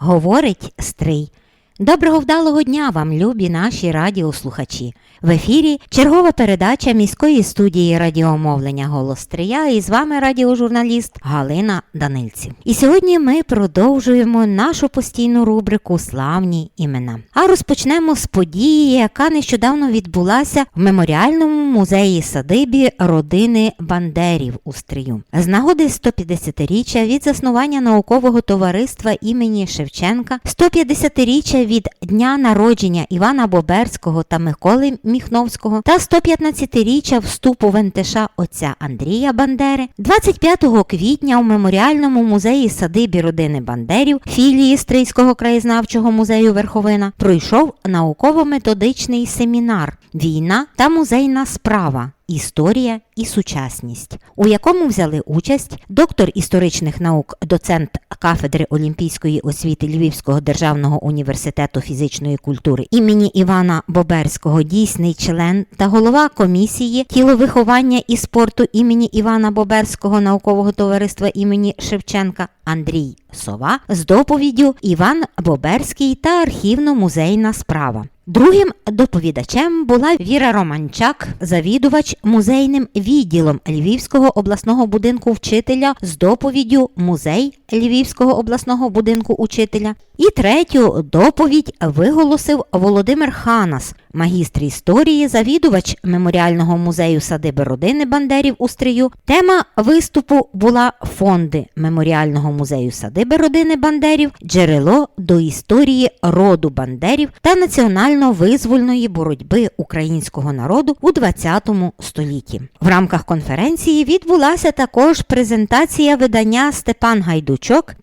Говорить стрий. Доброго вдалого дня вам, любі наші радіослухачі. В ефірі чергова передача міської студії радіомовлення Голос Стрия і з вами радіожурналіст Галина Данильців. І сьогодні ми продовжуємо нашу постійну рубрику Славні імена. А розпочнемо з події, яка нещодавно відбулася в меморіальному музеї садибі родини Бандерів у Стрию. З нагоди 150-річчя від заснування наукового товариства імені Шевченка, 150-річчя від дня народження Івана Боберського та Миколи Міхновського та 115-річчя вступу в отця Андрія Бандери, 25 квітня у меморіальному музеї садибі родини Бандерів філії Стрийського краєзнавчого музею Верховина пройшов науково-методичний семінар Війна та музейна справа. Історія і сучасність, у якому взяли участь доктор історичних наук, доцент кафедри олімпійської освіти Львівського державного університету фізичної культури імені Івана Боберського, дійсний член та голова комісії тіловиховання і спорту імені Івана Боберського наукового товариства імені Шевченка Андрій Сова з доповіддю Іван Боберський та архівно-музейна справа. Другим доповідачем була Віра Романчак, завідувач музейним відділом Львівського обласного будинку вчителя з доповіддю Музей Львівського обласного будинку учителя. І третю доповідь виголосив Володимир Ханас, магістр історії, завідувач меморіального музею садиби родини Бандерів у Стрию. Тема виступу була фонди меморіального музею садиби родини Бандерів, джерело до історії роду Бандерів та національно-визвольної боротьби українського народу у ХХ столітті. В рамках конференції відбулася також презентація видання Степан Гайдучок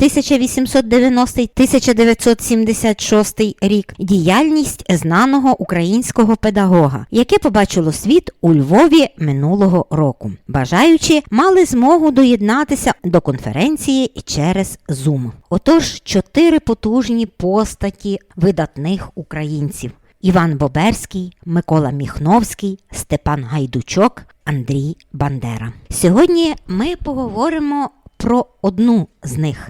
1890-1976 рік. Діяльність знаного українського педагога, яке побачило світ у Львові минулого року. Бажаючи мали змогу доєднатися до конференції через Zoom. Отож, чотири потужні постаті видатних українців. Іван Боберський, Микола Міхновський, Степан Гайдучок, Андрій Бандера. Сьогодні ми поговоримо про одну з них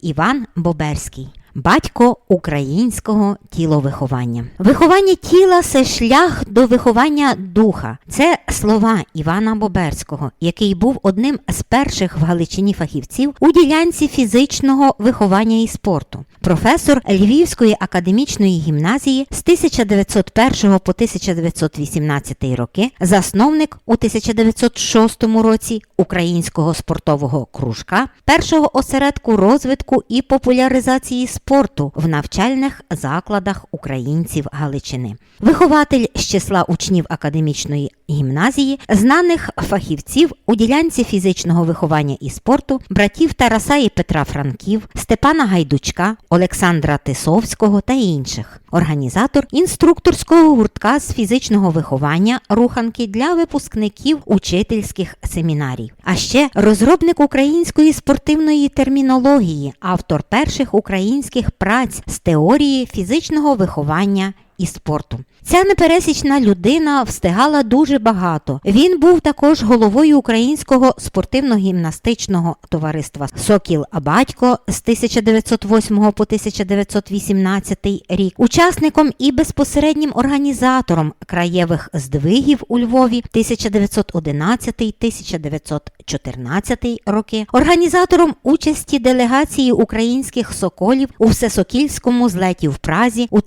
Іван Боберський. Батько українського тіловиховання. Виховання тіла це шлях до виховання духа. Це слова Івана Боберського, який був одним з перших в Галичині фахівців у ділянці фізичного виховання і спорту. Професор Львівської академічної гімназії з 1901 по 1918 роки, засновник у 1906 році українського спортового кружка, першого осередку розвитку і популяризації спорту в навчальних закладах українців Галичини. Вихователь з числа учнів академічної гімназії, знаних фахівців у ділянці фізичного виховання і спорту, братів Тараса і Петра Франків, Степана Гайдучка, Олександра Тисовського та інших. Організатор інструкторського гуртка з фізичного виховання руханки для випускників учительських семінарів, А ще розробник української спортивної термінології, автор перших українських праць з теорії фізичного виховання і спорту. Ця непересічна людина встигала дуже багато. Він був також головою українського спортивно-гімнастичного товариства Сокіл Батько з 1908 по 1918 рік, учасником і безпосереднім організатором краєвих здвигів у Львові 1911-1914 роки, організатором участі делегації українських соколів у всесокільському злеті в Празі у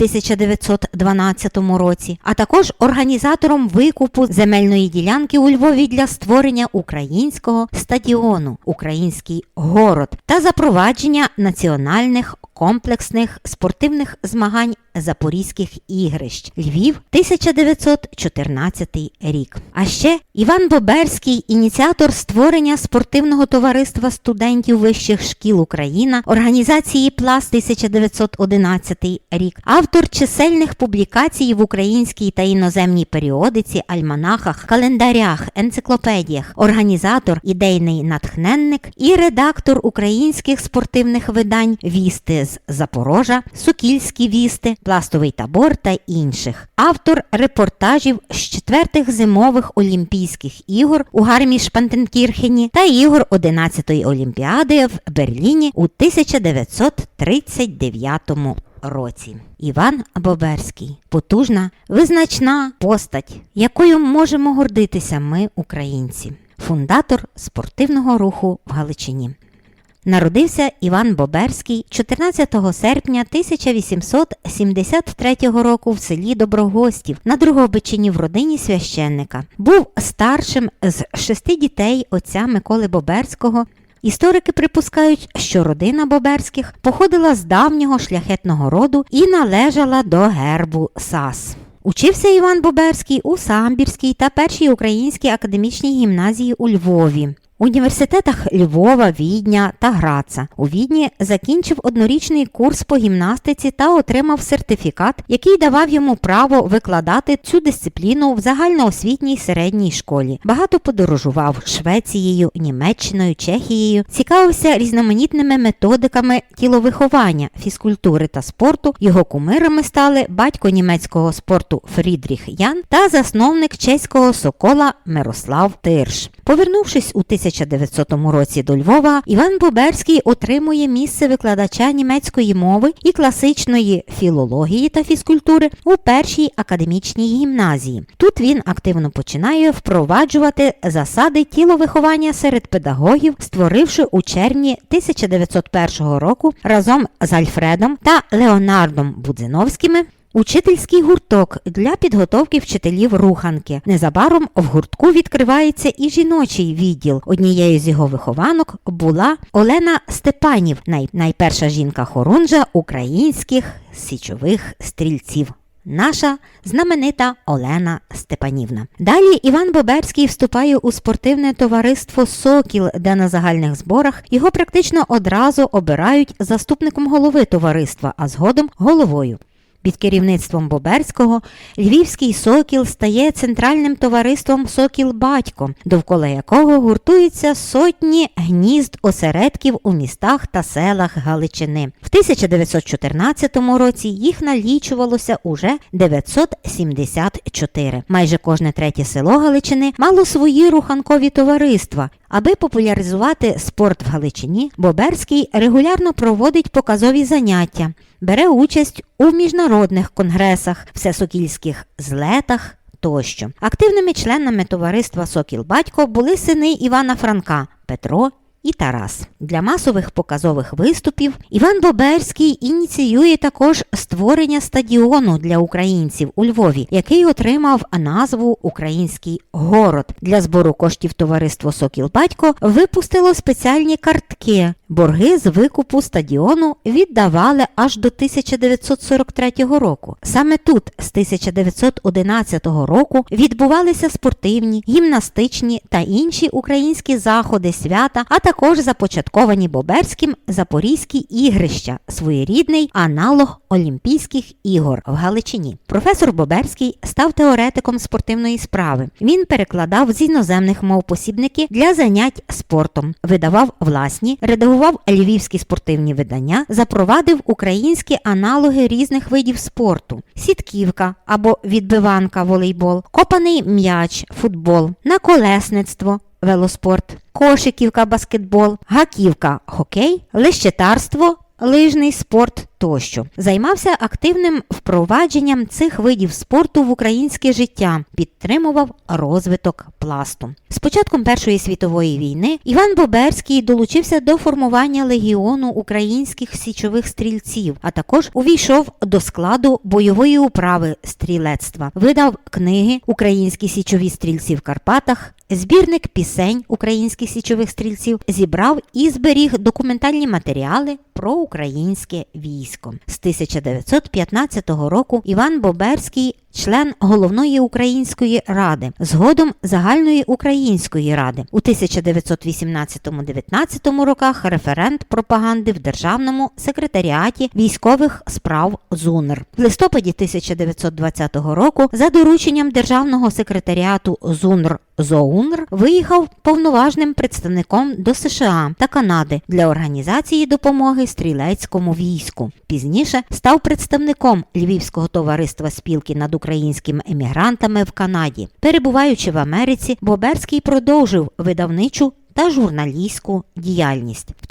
1912 році, а також організатором викупу земельної ділянки у Львові для створення українського стадіону Український город та запровадження національних комплексних спортивних змагань Запорізьких ігрищ Львів 1914 рік. А ще Іван Боберський, ініціатор створення спортивного товариства студентів вищих шкіл Україна, організації Пласт 1911 рік, автор чисельних публікацій в українській та іноземній періодиці, альманахах, календарях, енциклопедіях, організатор, ідейний натхненник і редактор українських спортивних видань Вісти з Запорожа, Сокільські вісти, Пластовий табор та інших. Автор репортажів з четвертих зимових Олімпійських ігор у Гарміш-Пантенкірхені та ігор 11-ї Олімпіади в Берліні у 1939 році. Іван Боберський потужна, визначна постать, якою можемо гордитися ми, українці, фундатор спортивного руху в Галичині. Народився Іван Боберський 14 серпня 1873 року в селі Доброгостів на Другобичині в родині священника. Був старшим з шести дітей отця Миколи Боберського. Історики припускають, що родина Боберських походила з давнього шляхетного роду і належала до гербу САС. Учився Іван Боберський у Самбірській та першій українській академічній гімназії у Львові. У університетах Львова, Відня та Граца. У Відні закінчив однорічний курс по гімнастиці та отримав сертифікат, який давав йому право викладати цю дисципліну в загальноосвітній середній школі. Багато подорожував Швецією, Німеччиною, Чехією, цікавився різноманітними методиками тіловиховання, фізкультури та спорту. Його кумирами стали батько німецького спорту Фрідріх Ян та засновник чеського сокола Мирослав Тирш. Повернувшись у 1900 році до Львова, Іван Боберський отримує місце викладача німецької мови і класичної філології та фізкультури у першій академічній гімназії. Тут він активно починає впроваджувати засади тіловиховання серед педагогів, створивши у червні 1901 року разом з Альфредом та Леонардом Будзиновськими Учительський гурток для підготовки вчителів руханки. Незабаром в гуртку відкривається і жіночий відділ. Однією з його вихованок була Олена Степанів, най... найперша жінка хорунжа українських січових стрільців. Наша знаменита Олена Степанівна. Далі Іван Боберський вступає у спортивне товариство Сокіл, де на загальних зборах його практично одразу обирають заступником голови товариства, а згодом головою. Під керівництвом Боберського Львівський сокіл стає центральним товариством Сокіл Батько, довкола якого гуртуються сотні гнізд осередків у містах та селах Галичини. В 1914 році їх налічувалося уже 974. Майже кожне третє село Галичини мало свої руханкові товариства. Аби популяризувати спорт в Галичині, Боберський регулярно проводить показові заняття, бере участь у міжнародних конгресах, всесокільських злетах тощо. Активними членами товариства Сокіл Батько були сини Івана Франка Петро і Тарас. Для масових показових виступів Іван Боберський ініціює також створення стадіону для українців у Львові, який отримав назву Український город. Для збору коштів товариство Сокіл Батько випустило спеціальні картки. Борги з викупу стадіону віддавали аж до 1943 року. Саме тут, з 1911 року, відбувалися спортивні, гімнастичні та інші українські заходи свята, а також започатковані Боберським Запорізькі ігрища, своєрідний аналог Олімпійських ігор в Галичині. Професор Боберський став теоретиком спортивної справи. Він перекладав з іноземних мов посібники для занять спортом, видавав власні, редагував львівські спортивні видання, запровадив українські аналоги різних видів спорту: сітківка або відбиванка, волейбол, копаний м'яч, футбол, наколесництво, велоспорт, кошиківка, баскетбол, гаківка, хокей, лещетарство, лижний спорт тощо. Займався активним впровадженням цих видів спорту в українське життя, підтримував розвиток пласту. З початком Першої світової війни Іван Боберський долучився до формування легіону українських січових стрільців, а також увійшов до складу бойової управи стрілецтва, видав книги Українські січові стрільці в Карпатах. Збірник пісень українських січових стрільців зібрав і зберіг документальні матеріали про українське військо. З 1915 року Іван Боберський член головної української ради, згодом загальної української ради. У 1918-19 роках референт пропаганди в Державному секретаріаті військових справ ЗУНР. В листопаді 1920 року за дорученням Державного секретаріату ЗУНР ЗОУНР виїхав повноважним представником до США та Канади для організації допомоги стрілецькому війську. Пізніше став представником Львівського товариства спілки над українськими емігрантами в Канаді. Перебуваючи в Америці, Боберський продовжив видавничу та журналістську діяльність. В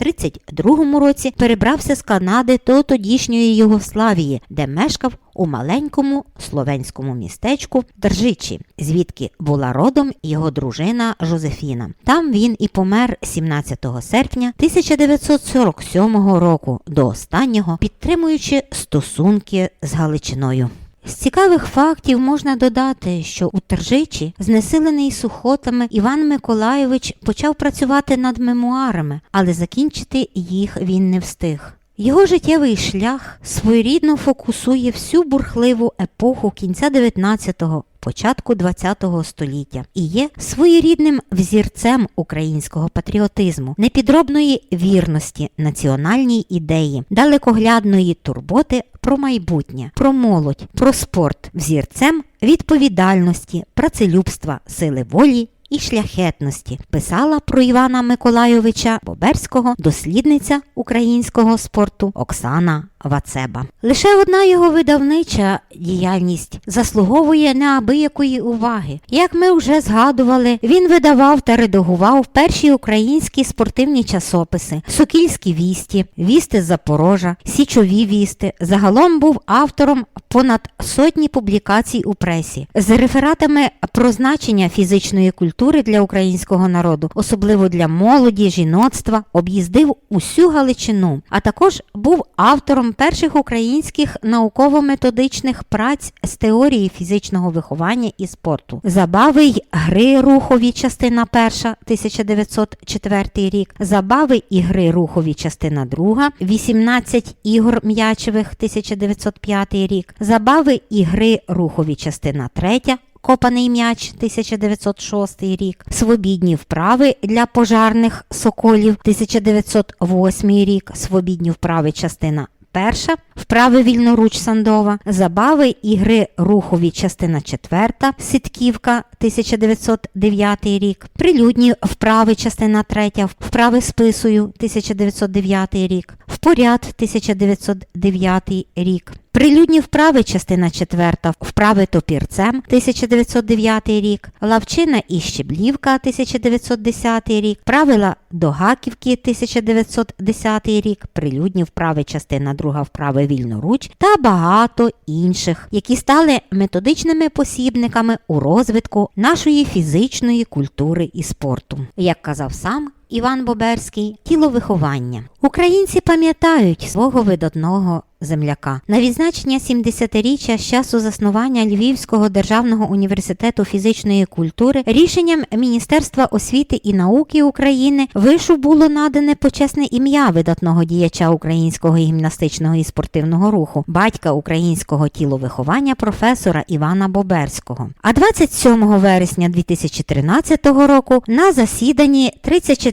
1932 році перебрався з Канади до тодішньої Югославії, де мешкав у маленькому словенському містечку Держичі, звідки була родом його дружина Жозефіна. Там він і помер 17 серпня 1947 року до останнього, підтримуючи стосунки з Галичиною. З цікавих фактів можна додати, що у Тержичі, знесилений сухотами, Іван Миколайович почав працювати над мемуарами, але закінчити їх він не встиг. Його життєвий шлях своєрідно фокусує всю бурхливу епоху кінця 19-го, початку 20-го століття і є своєрідним взірцем українського патріотизму, непідробної вірності національній ідеї, далекоглядної турботи про майбутнє, про молодь, про спорт, взірцем відповідальності, працелюбства, сили волі і шляхетності писала про Івана Миколайовича Боберського дослідниця українського спорту Оксана Вацеба. Лише одна його видавнича діяльність заслуговує неабиякої уваги. Як ми вже згадували, він видавав та редагував перші українські спортивні часописи, Сокільські вісті, вісти з Запорожа, Січові вісти. Загалом був автором понад сотні публікацій у пресі з рефератами про значення фізичної культури для українського народу, особливо для молоді, жіноцтва, об'їздив усю Галичину, а також був автором перших українських науково-методичних праць з теорії фізичного виховання і спорту. Забави й гри рухові, частина перша, 1904 рік, забави і гри рухові, частина друга, 18 ігор м'ячевих, 1905 рік, забави і гри рухові, частина третя, Копаний м'яч 1906 рік, свобідні вправи для пожарних соколів 1908 рік, свобідні вправи частина перша, вправи вільноруч Сандова, забави ігри рухові частина четверта, Сітківка 1909 рік, прилюдні вправи частина третя, вправи списую 1909 рік, впоряд 1909 рік. Прилюдні вправи, частина 4, вправи топірцем 1909 рік, Лавчина і Щеблівка 1910 рік, правила до Гаківки 1910 рік, прилюдні вправи, частина 2, вправи вільноруч та багато інших, які стали методичними посібниками у розвитку нашої фізичної культури і спорту. Як казав сам Іван Боберський тіловиховання. Українці пам'ятають свого видатного земляка. На відзначення 70-річчя з часу заснування Львівського державного університету фізичної культури рішенням Міністерства освіти і науки України вишу було надане почесне ім'я видатного діяча українського гімнастичного і спортивного руху, батька українського тіловиховання професора Івана Боберського. А 27 вересня 2013 року на засіданні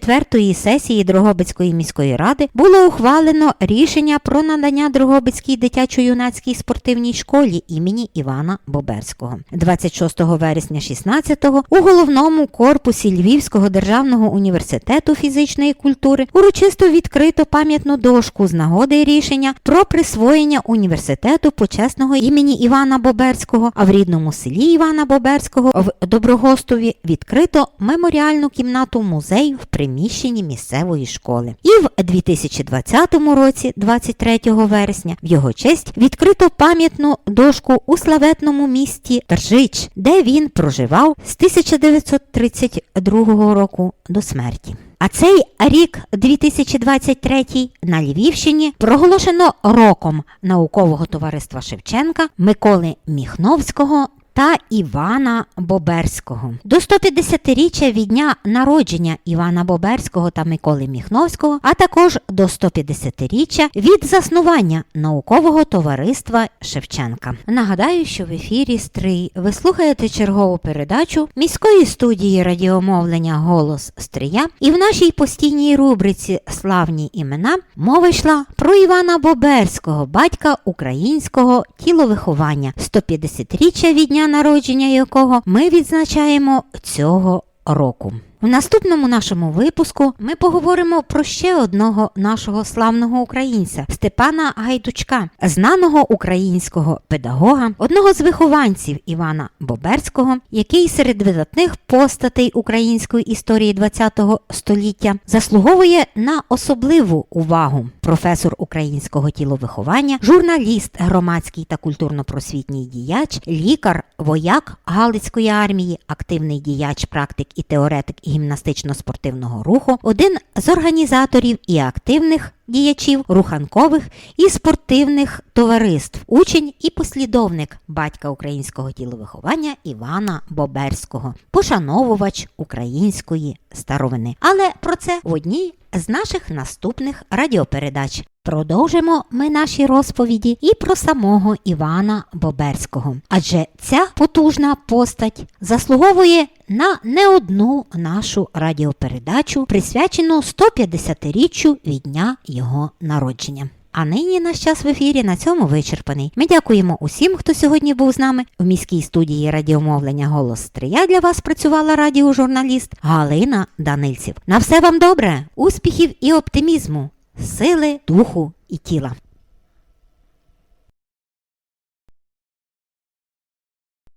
34-ї сесії Дрогобицької міської ради було ухвалено рішення про надання Дрогобицькій дитячо-юнацькій спортивній школі імені Івана Боберського. 26 вересня 16-го у головному корпусі Львівського державного університету фізичної культури урочисто відкрито пам'ятну дошку з нагоди рішення про присвоєння університету почесного імені Івана Боберського, а в рідному селі Івана Боберського в Доброгостові відкрито меморіальну кімнату музею в приміщенні місцевої школи. І в 2020 році, 23 вересня, в його честь відкрито пам'ятну дошку у славетному місті Тржич, де він проживав з 1932 року до смерті. А цей рік 2023 на Львівщині проголошено роком наукового товариства Шевченка Миколи Міхновського та Івана Боберського. До 150-річчя від дня народження Івана Боберського та Миколи Міхновського, а також до 150-річчя від заснування наукового товариства Шевченка. Нагадаю, що в ефірі Стрий ви слухаєте чергову передачу міської студії радіомовлення Голос Стрия, і в нашій постійній рубриці Славні імена мова йшла про Івана Боберського, батька українського тіловиховання, 150-річчя від дня народження якого ми відзначаємо цього року. У наступному нашому випуску ми поговоримо про ще одного нашого славного українця Степана Гайдучка, знаного українського педагога, одного з вихованців Івана Боберського, який серед видатних постатей української історії ХХ століття заслуговує на особливу увагу. Професор українського тіловиховання, журналіст, громадський та культурно-просвітній діяч, лікар, вояк Галицької армії, активний діяч, практик і теоретик гімнастично-спортивного руху, один з організаторів і активних діячів руханкових і спортивних товариств, учень і послідовник батька українського тіловиховання Івана Боберського, пошановувач української старовини. Але про це в одній з наших наступних радіопередач. Продовжимо ми наші розповіді і про самого Івана Боберського, адже ця потужна постать заслуговує на не одну нашу радіопередачу, присвячену 150-річчю від дня його народження. А нині наш час в ефірі на цьому вичерпаний. Ми дякуємо усім, хто сьогодні був з нами. У міській студії радіомовлення Голос Стрия для вас працювала радіожурналіст Галина Данильців. На все вам добре, успіхів і оптимізму, сили, духу і тіла.